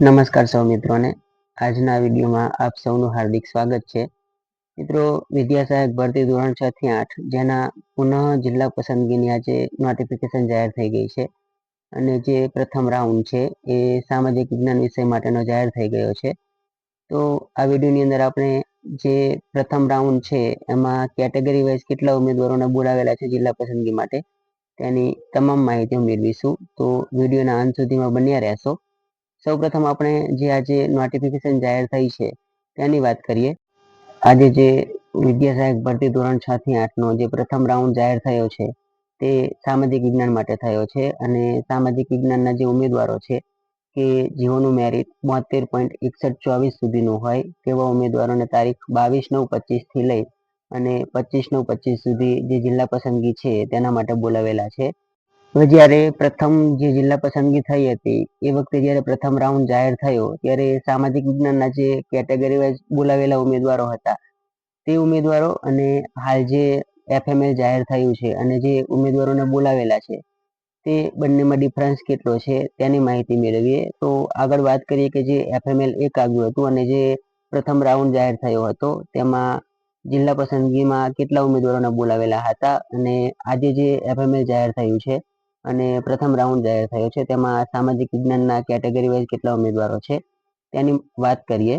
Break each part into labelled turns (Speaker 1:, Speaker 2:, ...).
Speaker 1: નમસ્કાર સૌ મિત્રોને. આજના વિડીયોમાં આપ સૌનું હાર્દિક સ્વાગત છે. મિત્રો, વિદ્યા સહાયક ભરતી ધોરણ છ થી આઠ, જેના પુનઃ જિલ્લા પસંદગીની આજે નોટિફિકેશન જાહેર થઈ ગઈ છે. અને જે પ્રથમ રાઉન્ડ છે, એ સામાજિક વિજ્ઞાન વિષય માટેનો જાહેર થઈ ગયો છે. તો આ વિડીયોની અંદર આપણે જે પ્રથમ રાઉન્ડ છે, એમાં કેટેગરી વાઇઝ કેટલા ઉમેદવારોને બોલાવેલા છે જિલ્લા પસંદગી માટે, તેની તમામ માહિતી મેળવીશું તો વિડીયોના અંત સુધીમાં બન્યા રહેશો. સૌપ્રથમ આપણે જે આજે નોટિફિકેશન જાહેર થઈ છે તેની વાત કરીએ. આજે જે વિદ્યા સહાયક ભરતી ધોરણ છ થી આઠનો જે પ્રથમ રાઉન્ડ જાહેર થયો છે, તે સામાજિક વિજ્ઞાન માટે થયો છે અને સામાજિક વિજ્ઞાનના જે ઉમેદવારો છે, કે જેઓનું મેરિટ બોતેર પોઈન્ટ એકસઠ ચોવીસ સુધીનું હોય, તેવા ઉમેદવારોને તારીખ બાવીસ નવ પચીસથી લઈ અને પચીસ નવ પચીસ સુધી જે જિલ્લા પસંદગી છે, તેના માટે બોલાવેલા છે. જ્યારે પ્રથમ જે જિલ્લા પસંદગી થઈ હતી, એ વખતે જ્યારે પ્રથમ રાઉન્ડ જાહેર થયો, ત્યારે સામાજિક વિજ્ઞાનના જે કેટેગરી વાઇઝ બોલાવેલા ઉમેદવારો હતા, તે ઉમેદવારો અને હાલ જે એફએમએલ જાહેર થયું છે અને જે ઉમેદવારોને બોલાવેલા છે, તે બંનેમાં ડિફરન્સ કેટલો છે તેની માહિતી મેળવીએ. તો આગળ વાત કરીએ કે જે એફએમએલ એક આવ્યું હતું અને જે પ્રથમ રાઉન્ડ જાહેર થયો હતો, તેમાં જિલ્લા પસંદગીમાં કેટલા ઉમેદવારોને બોલાવેલા હતા અને આજે જે એફએમએલ જાહેર થયું છે અને પ્રથમ રાઉન્ડ જાહેર થયો છે. તેમાં સામાજિક વિજ્ઞાનના કેટેગરી વાઇઝ કેટલા ઉમેદવારો છે? તેની વાત કરીએ.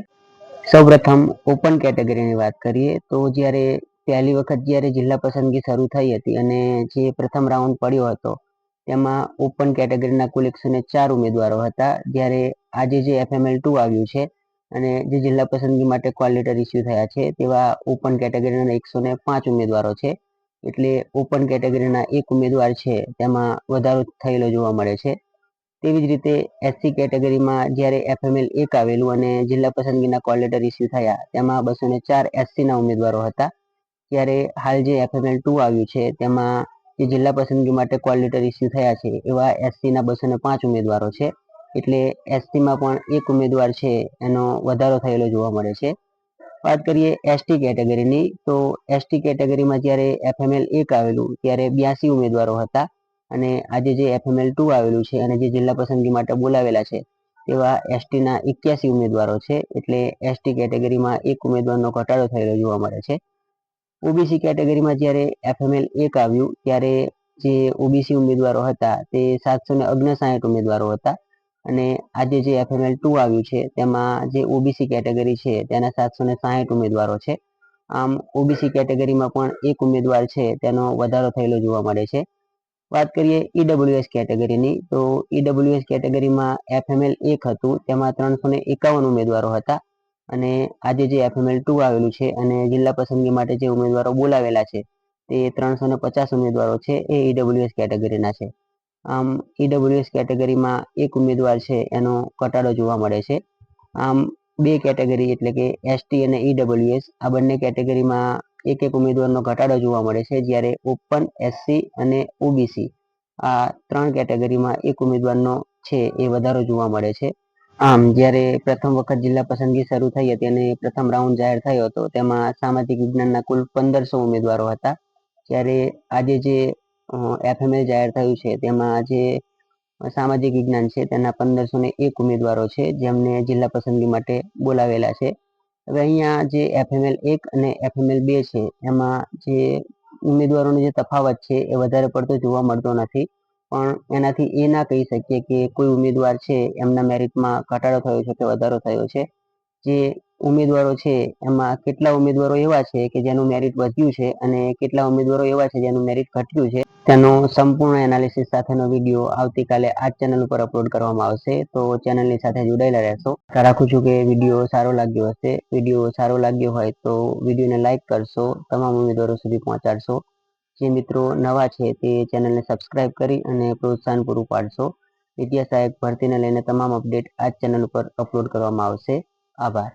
Speaker 1: સૌપ્રથમ ઓપન કેટેગરીની વાત કરીએ તો જ્યારે પહેલી વખત જ્યારે જિલ્લા પસંદગી શરૂ થઈ હતી અને જે પ્રથમ રાઉન્ડ પડ્યો હતો, તેમાં ઓપન કેટેગરીના કુલ એકસો ને ચાર ઉમેદવારો હતા. જ્યારે આજે જે એફએમએલ ટુ આવ્યું છે અને જે જિલ્લા પસંદગી માટે કોલ લેટર ઇસ્યુ થયા છે, તેવા ઓપન કેટેગરીના એકસો ને પાંચ ઉમેદવારો છે. એટલે ઓપન કેટેગરીના એક ઉમેદવાર છે, તેમાં વધારો થયેલો જોવા મળે છે. તેવી જ રીતે એસસી કેટેગરીમાં જ્યારે એફએમએલ એક આવેલું અને જિલ્લા પસંદગીના કોલ લેટર ઇસ્યુ થયા, તેમાં બસો ને ચાર એસસીના ઉમેદવારો હતા. ત્યારે હાલ જે એફએમએલ ટુ આવ્યું છે, તેમાં જે જિલ્લા પસંદગી માટે કોલ લેટર ઇસ્યુ થયા છે, એવા એસસીના બસો ને પાંચ ઉમેદવારો છે. એટલે એસટીમાં પણ એક ઉમેદવાર છે, એનો વધારો થયેલો જોવા મળે છે. વાત કરીએ એસટી કેટેગરીની, તો એસટી કેટેગરીમાં જ્યારે એફએમએલ એક આવેલું, ત્યારે બ્યાસી ઉમેદવારો હતા અને આજે જે એફએમએલ ટુ આવેલું છે અને જે જિલ્લા પસંદગી માટે બોલાવેલા છે, તેવા એસટીના એક્યાસી ઉમેદવારો છે. એટલે એસટી કેટેગરીમાં એક ઉમેદવારનો ઘટાડો થયેલો જોવા મળે છે. ઓબીસી કેટેગરીમાં જ્યારે એફએમએલ એક આવ્યું, ત્યારે જે ઓબીસી ઉમેદવારો હતા, તે સાતસો ને ઓગણસાઠ ઉમેદવારો હતા. અને આજે જે એફએમએલ ટુ આવ્યું છે, તેમાં જે ઓબીસી કેટેગરી છે, તેના સાતસો ને સાહીઠ ઉમેદવારો છે. આમ ઓબીસી કેટેગરીમાં પણ એક ઉમેદવાર છે, તેનો વધારો થયેલો જોવા મળે છે. વાત કરીએ ઈડબ્લ્યુએસ કેટેગરીની તો ઈડબ્લ્યુએસ કેટેગરીમાં એફએમએલ એક હતું, તેમાં ત્રણસો ને એકાવન ઉમેદવારો હતા. અને આજે જે એફએમએલ ટુ આવેલું છે, અને જિલ્લા પસંદગી માટે જે ઉમેદવારો બોલાવેલા છે, તે ત્રણસો ને પચાસ ઉમેદવારો છે, એ ઈડબ્લ્યુએસ કેટેગરીના છે. આમ ઈડબ્લ્યુએસ કેટેગરીમાં એક ઉમેદવાર છે, એનો ઘટાડો જોવા મળે છે. આમ, બે કેટેગરી એટલે કે એસટી અને ઈડબ્લ્યુએસ આ બંને કેટેગરીમાં એક એક ઉમેદવારનો ઘટાડો જોવા મળે છે, જ્યારે ઓપન એસસી અને ઓબીસી આ ત્રણ કેટેગરીમાં એક ઉમેદવારનો છે, એ વધારો જોવા મળે છે. આમ, જ્યારે પ્રથમ વખત જિલ્લા પસંદગી શરૂ થઈ હતી અને પ્રથમ રાઉન્ડ જાહેર થયો હતો, તેમાં સામાજિક વિજ્ઞાનના કુલ પંદરસો ઉમેદવારો હતા. ત્યારે આજે જે એફએમએલ જાહેર થયું છે. તેમાં જે સામાજિક વિજ્ઞાન છે. તેના પંદરસો ને એક ઉમેદવારો છે, જેમને જિલ્લા પસંદગી માટે બોલાવેલા છે. હવે અહીંયા જે એફએમએલ એક અને એફએમએલ બે છે, એમાં જે ઉમેદવારોનો જે તફાવત છે, એ વધારે પડતો જોવા મળતો નથી. પણ એનાથી એ ના કહી શકીએ કે કોઈ ઉમેદવાર છે, એમના મેરિટમાં ઘટાડો થયો છે કે વધારો થયો છે. જે ઉમેદવારો છે, એમાં કેટલા ઉમેદવારો એવા છે કે જેનું મેરિટ વધ્યું છે અને કેટલા ઉમેદવારો એવા છે જેનું મેરિટ ઘટ્યું છે? તેનો સંપૂર્ણ એનાલિસિસ સાથેનો વીડિયો આવતીકાલે આ ચેનલ ઉપર અપલોડ કરવામાં આવશે. તો ચેનલની સાથે જોડાયેલા રહેશો. રાખું છું કે વીડિયો સારો લાગ્યો હશે. વીડિયો સારો લાગ્યો હોય તો વિડીયોને લાઇક કરશો. તમામ ઉમેદવારો સુધી પહોંચાડશો. જે મિત્રો નવા છે તે ચેનલને સબસ્ક્રાઇબ કરી અને પ્રોત્સાહન પૂરું પાડશો. વિદ્યા સહાયક ભરતીને લઈને તમામ અપડેટ આ ચેનલ ઉપર અપલોડ કરવામાં આવશે. આભાર.